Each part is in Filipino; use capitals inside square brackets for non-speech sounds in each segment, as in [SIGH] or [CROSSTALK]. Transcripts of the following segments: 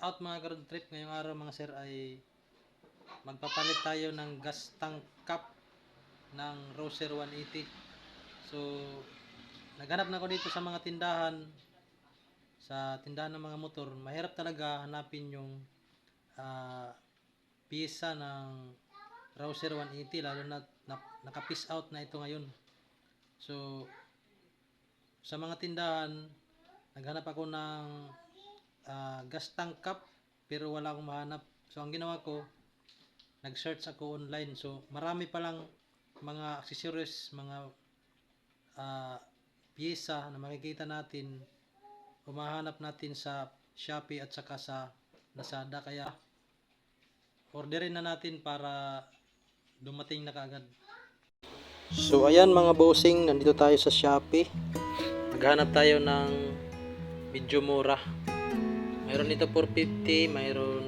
out mga road trip ngayong araw mga sir ay magpapalit tayo ng gas tank cap ng Roser 180. So naghanap na ako dito sa mga tindahan sa tindahan ng mga motor. Mahirap talaga hanapin yung ah, piyesa ng Rouser 180 lalo na, na naka-piece out na ito ngayon. So sa mga tindahan naghanap ako ng ah, gas tank cap pero wala akong mahanap. So ang ginawa ko, nag-search ako online. So marami pa lang mga accessories, mga ah, pyesa na makikita natin o mahanap natin sa Shopee at saka sa Lazada. Kaya orderin na natin para dumating na kaagad. So ayan mga bossing, nandito tayo sa Shopee. Naghanap tayo ng medyo mura. Mayroon dito 450, mayroon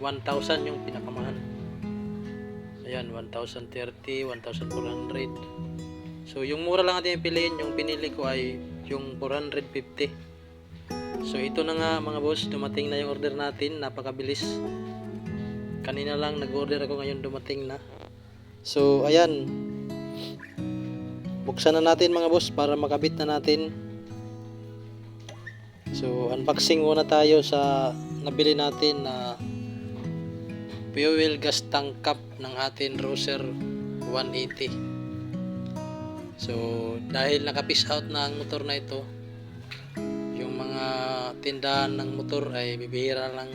1,000 yung pinakamahal. Ayan, 1,030, 1,400. So yung mura lang natin piliin, yung pinili ko ay yung 450. So ito na nga mga boss, dumating na yung order natin, napakabilis. Kanina lang nag-order ako ngayon dumating na. So ayan, buksan na natin mga boss para makabit na natin. So unboxing muna tayo sa nabili natin na fuel gas tank cap ng atin Roser 180. So dahil naka-piece out na ang motor na ito, yung mga tindahan ng motor ay bibihira lang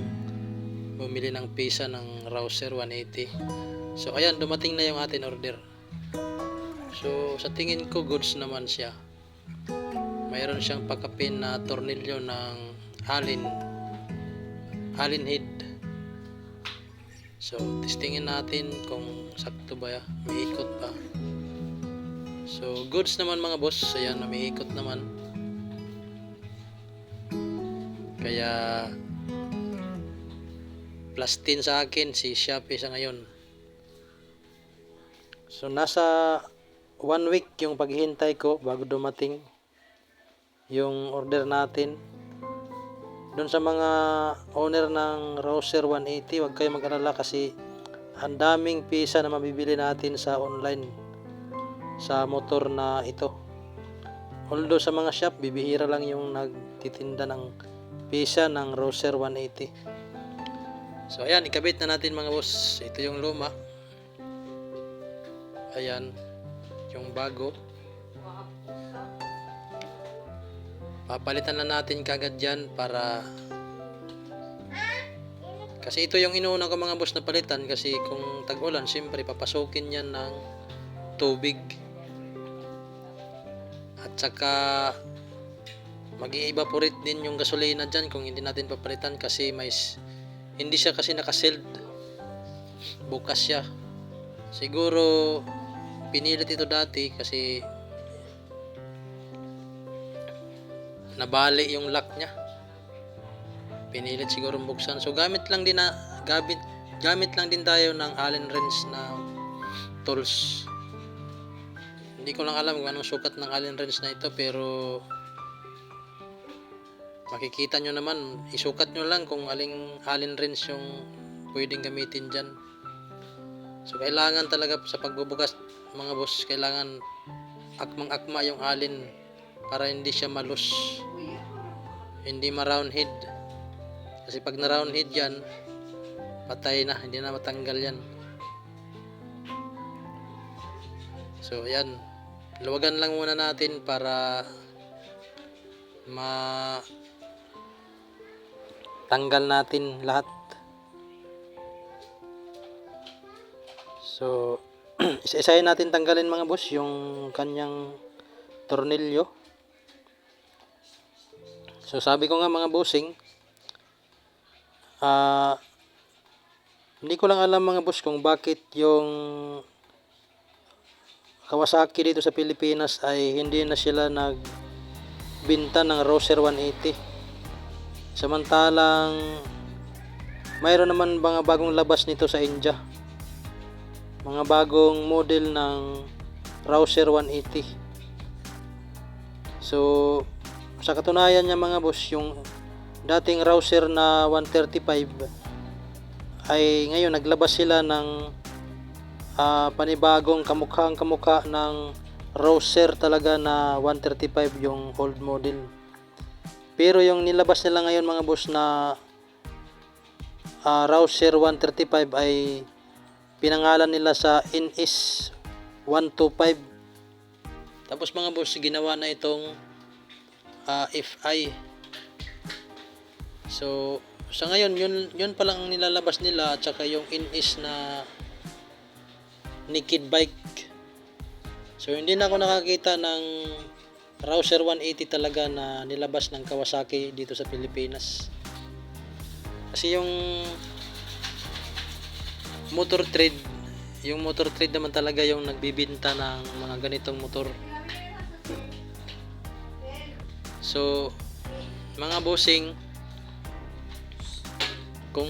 bumili ng pisa ng Rouser 180. So ayan, dumating na yung atin order. So sa tingin ko goods naman siya. Mayroon siyang pakapin na tornilyo ng Allen Allen head. So testingin natin kung sakto ba may ikot pa. So goods naman mga boss, ayan may ikot naman. Kaya plus 10 sa akin si Shopee sa ngayon. So nasa one week yung paghihintay ko bago dumating yung order natin. Doon sa mga owner ng Rouser 180, huwag kayo mag-alala kasi ang daming pisa na mabibili natin sa online sa motor na ito. Although sa mga shop, bibihira lang yung nagtitinda ng pisa ng Rouser 180. So ayan, ikabit na natin mga boss. Ito yung luma. Ayan, yung bago. Papalitan na natin kagad yan para kasi ito yung inuuna ko mga boss na palitan kasi kung tag-ulan, siyempre papasukin yan ng tubig. At saka mag-evaporate din yung gasolina dyan kung hindi natin papalitan kasi may hindi siya kasi nakasealed. Bukas siya. Siguro pinilit ito dati kasi nabali yung lock niya. Pinilit siguro buksan. So gamit lang din na gamit gamit lang din tayo ng Allen wrench na tools. Hindi ko lang alam kung anong sukat ng Allen wrench na ito pero makikita nyo naman, isukat nyo lang kung aling Allen wrench yung pwedeng gamitin dyan. So kailangan talaga sa pagbubukas mga boss, kailangan akmang-akma yung Allen para hindi siya malus. Hindi ma-round head. Kasi pag na-round head yan, patay na, hindi na matanggal yan. So ayan, luwagan lang muna natin para ma tanggal natin lahat. So, [CLEARS THROAT] isa-isahin natin tanggalin mga boss yung kanyang tornilyo. So, sabi ko nga mga bossing, ah, hindi ko lang alam mga boss kung bakit yung Kawasaki dito sa Pilipinas ay hindi na sila nagbinta ng Roser 180. Samantalang mayroon naman mga bagong labas nito sa India. Mga bagong model ng Rouser 180. So, sa katunayan niya mga boss, yung dating Rouser na 135 ay ngayon naglabas sila ng ah, panibagong kamukhang kamukha ng Rouser talaga na 135 yung old model. Pero yung nilabas nila ngayon mga boss na ah, Rouser 135 ay pinangalan nila sa NS 125. Tapos mga boss, ginawa na itong ah, FI. So, sa ngayon, yun, yun pa lang ang nilalabas nila at saka yung NS na naked bike. So, hindi na ako nakakita ng Rouser 180 talaga na nilabas ng Kawasaki dito sa Pilipinas. Kasi yung motor trade, yung motor trade naman talaga yung nagbibinta ng mga ganitong motor. So, mga bossing, kung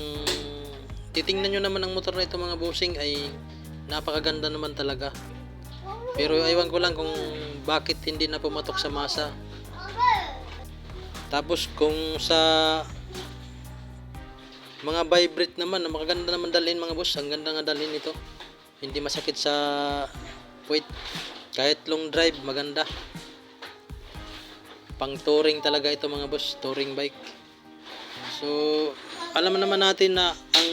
titingnan nyo naman ang motor na ito mga bossing ay napakaganda naman talaga. Pero aywan ko lang kung bakit hindi na pumatok sa masa. Tapos kung sa mga vibrate naman, na makaganda naman dalhin mga boss. Ang ganda nga dalhin ito. Hindi masakit sa puwit. Kahit long drive, maganda. Pang touring talaga ito mga boss. Touring bike. So, alam naman natin na ang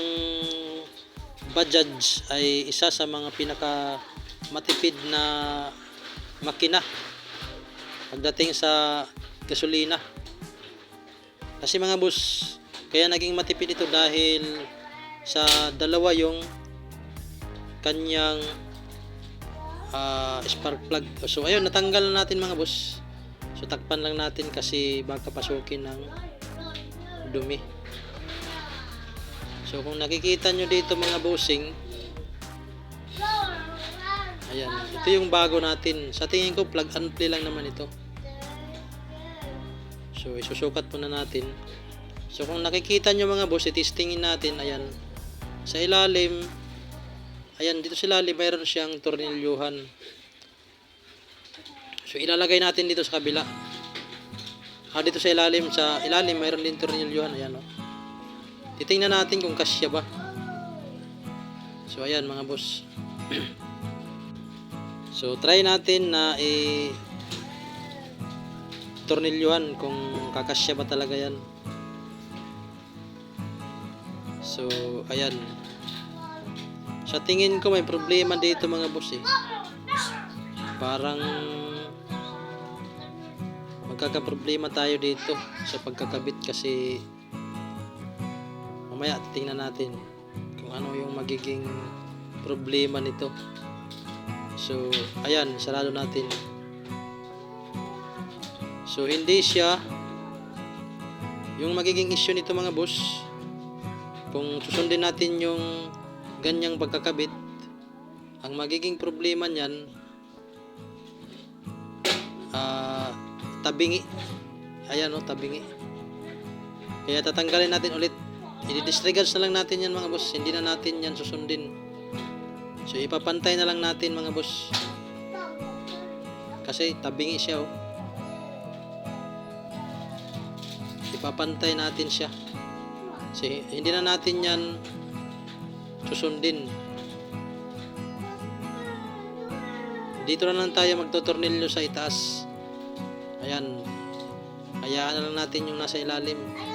Bajaj ay isa sa mga pinaka matipid na makina pagdating sa gasolina. Kasi mga boss, kaya naging matipid ito dahil sa dalawa yung kanyang ah, spark plug. So ayun, natanggal na natin mga boss. So takpan lang natin kasi baka pasukin ng dumi. So kung nakikita nyo dito mga bossing, ayan, ito yung bago natin. Sa tingin ko plug and play lang naman ito. So isusukat muna natin. So kung nakikita nyo mga boss, itistingin natin, ayan, sa ilalim, ayan, dito sa ilalim mayroon siyang tornilyuhan. So ilalagay natin dito sa kabila. Ah, dito sa ilalim, sa ilalim mayroon din tornilyuhan, ayan oh. Titingnan natin kung kasya ba. So ayan mga boss. [CLEARS THROAT] so try natin na i tornilyuhan kung kakasya ba talaga yan. So ayan. Sa tingin ko may problema dito mga boss eh. Parang magkakaproblema tayo dito sa pagkakabit kasi mamaya titingnan natin kung ano yung magiging problema nito. So ayan sarado natin. So hindi siya yung magiging issue nito mga boss. Kung susundin natin yung ganyang pagkakabit ang magiging problema niyan ah tabingi. Ayan o tabingi. Kaya tatanggalin natin ulit. I-disregard na lang natin yan mga boss. Hindi na natin yan susundin. So ipapantay na lang natin mga boss. Kasi tabingi siya oh. Ipapantay natin siya. Kasi hindi na natin yan susundin. Dito na lang tayo magtutornilyo sa itaas ayan hayaan na lang natin yung nasa ilalim [LAUGHS]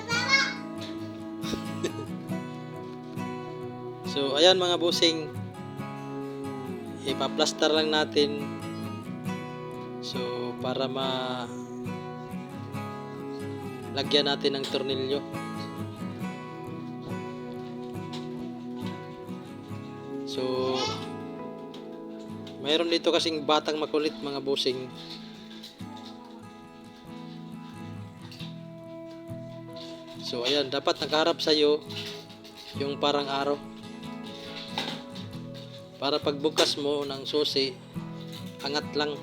So, ayan mga busing. Ipaplastar lang natin. So, para ma lagyan natin ng tornilyo. So, mayroon dito kasing batang makulit mga busing. So, ayan, dapat nakaharap sa'yo yung parang araw. Para pagbukas mo ng susi angat lang.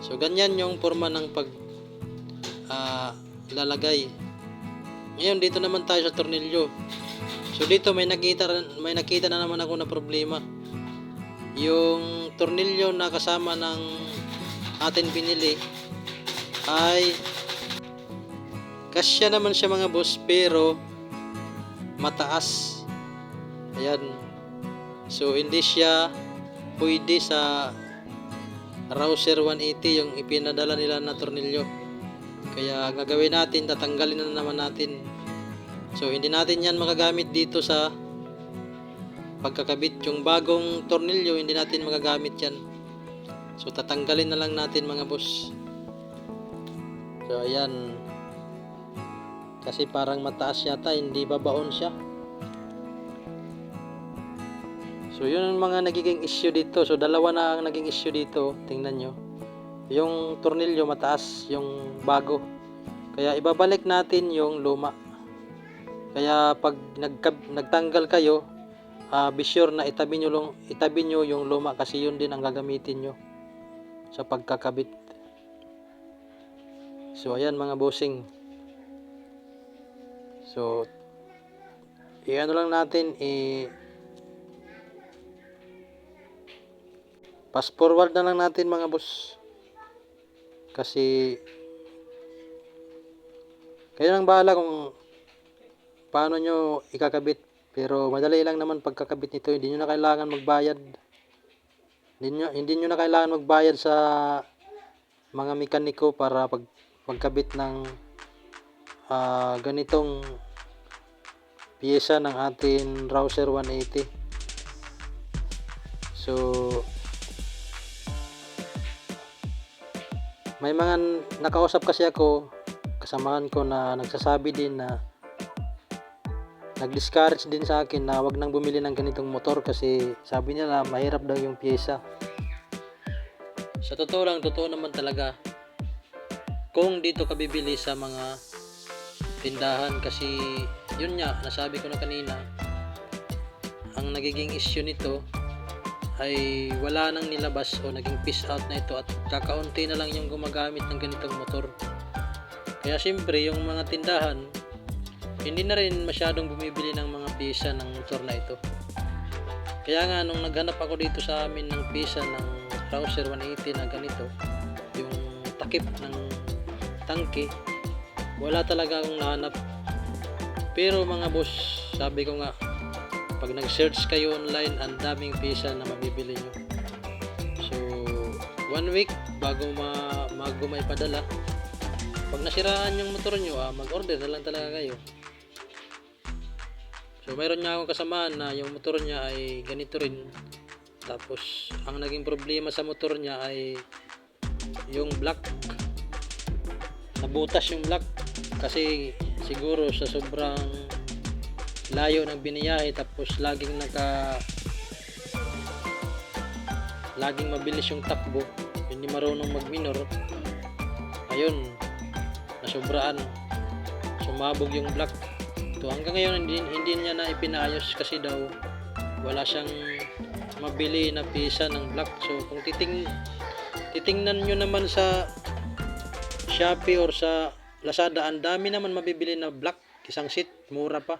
So ganyan yung forma ng pag ah, lalagay. Ngayon dito naman tayo sa tornilyo. So dito may nakita may nakita na naman ako na problema. Yung tornilyo na kasama ng atin pinili ay Kasya naman siya mga boss, pero mataas. Ayan. So, hindi siya pwede sa Rouser 180 yung ipinadala nila na tornilyo. Kaya gagawin natin, tatanggalin na naman natin. So, hindi natin yan magagamit dito sa pagkakabit. Yung bagong tornilyo, hindi natin magagamit yan. So, tatanggalin na lang natin mga boss. So, ayan. Kasi parang mataas yata, hindi babaon siya. So, yun ang mga nagiging issue dito. So, dalawa na ang naging issue dito. Tingnan nyo. Yung tornilyo mataas, yung bago. Kaya ibabalik natin yung luma. Kaya pag nagkab- nagtanggal kayo, ah be sure na itabi nyo, long, itabi nyo yung luma kasi yun din ang gagamitin nyo sa pagkakabit. So, ayan mga bossing. So, i-ano lang natin, i- Fast forward na lang natin mga boss. Kasi kayo nang bahala kung paano nyo ikakabit. Pero madali lang naman pagkakabit nito. Hindi nyo na kailangan magbayad. Hindi nyo, hindi nyo na kailangan magbayad sa mga mekaniko para pag pagkabit ng ah, ganitong piyesa ng ating Rouser 180. So, may mga nakausap kasi ako kasamahan ko na nagsasabi din na nag-discourage din sa akin na wag nang bumili ng ganitong motor kasi sabi nila mahirap daw yung pyesa sa totoo lang totoo naman talaga kung dito ka bibili sa mga tindahan kasi yun nga nasabi ko na kanina ang nagiging issue nito ay wala nang nilabas o naging piece out na ito at kakaunti na lang yung gumagamit ng ganitong motor. Kaya siyempre yung mga tindahan hindi na rin masyadong bumibili ng mga pisa ng motor na ito. Kaya nga nung naghanap ako dito sa amin ng pisa ng Rouser 180 na ganito, yung takip ng tangke, wala talaga akong nahanap. Pero mga boss, sabi ko nga, pag nag-search kayo online, ang daming pisa na mabibili nyo. So, one week bago ma bago maipadala, pag nasiraan yung motor nyo, ah, mag-order na lang talaga kayo. So, mayroon nga akong kasamaan na yung motor niya ay ganito rin. Tapos, ang naging problema sa motor niya ay yung black. Nabutas yung black kasi siguro sa sobrang layo ng biniyahe tapos laging naka laging mabilis yung takbo hindi marunong magminor. Ayun nasobraan sumabog yung block. To hanggang ngayon hindi, hindi niya na ipinaayos kasi daw wala siyang mabili na pisa ng block. So kung titing titingnan nyo naman sa Shopee or sa Lazada ang dami naman mabibili na block isang seat mura pa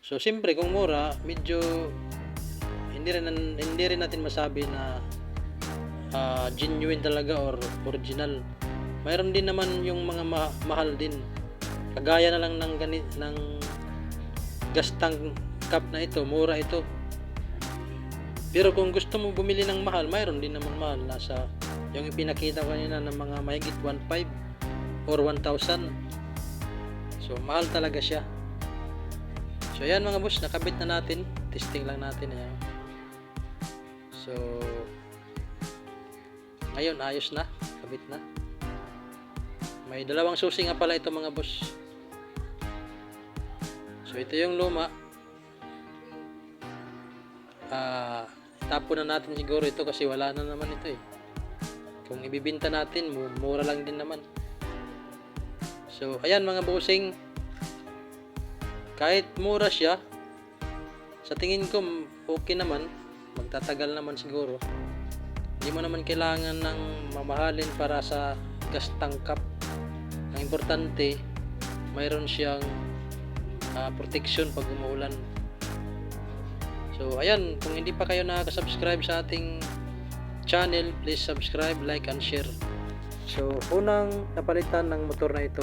So, siyempre, kung mura, medyo hindi rin, hindi rin natin masabi na ah, genuine talaga or original. Mayroon din naman yung mga ma- mahal din. Kagaya na lang ng ganit ng gas tank cup na ito, mura ito. Pero kung gusto mo bumili ng mahal, mayroon din naman mahal. Nasa yung ipinakita ko kanina ng mga mahigit 1.5 or 1,000. So, mahal talaga siya. So ayan mga boss, nakabit na natin. Testing lang natin ayan. So ngayon ayos na, kabit na. May dalawang susi nga pala ito mga boss. So ito yung luma. Ah, tapo na natin siguro ito kasi wala na naman ito eh. Kung ibibinta natin, mu- mura lang din naman. So ayan mga bossing, kahit mura siya sa tingin ko okay naman. Magtatagal naman siguro. Hindi mo naman kailangan ng mamahalin para sa gas tank cup. Ang importante mayroon siyang ah, protection pag umuulan. So ayan kung hindi pa kayo nakaka-subscribe sa ating channel please subscribe like and share so unang napalitan ng motor na ito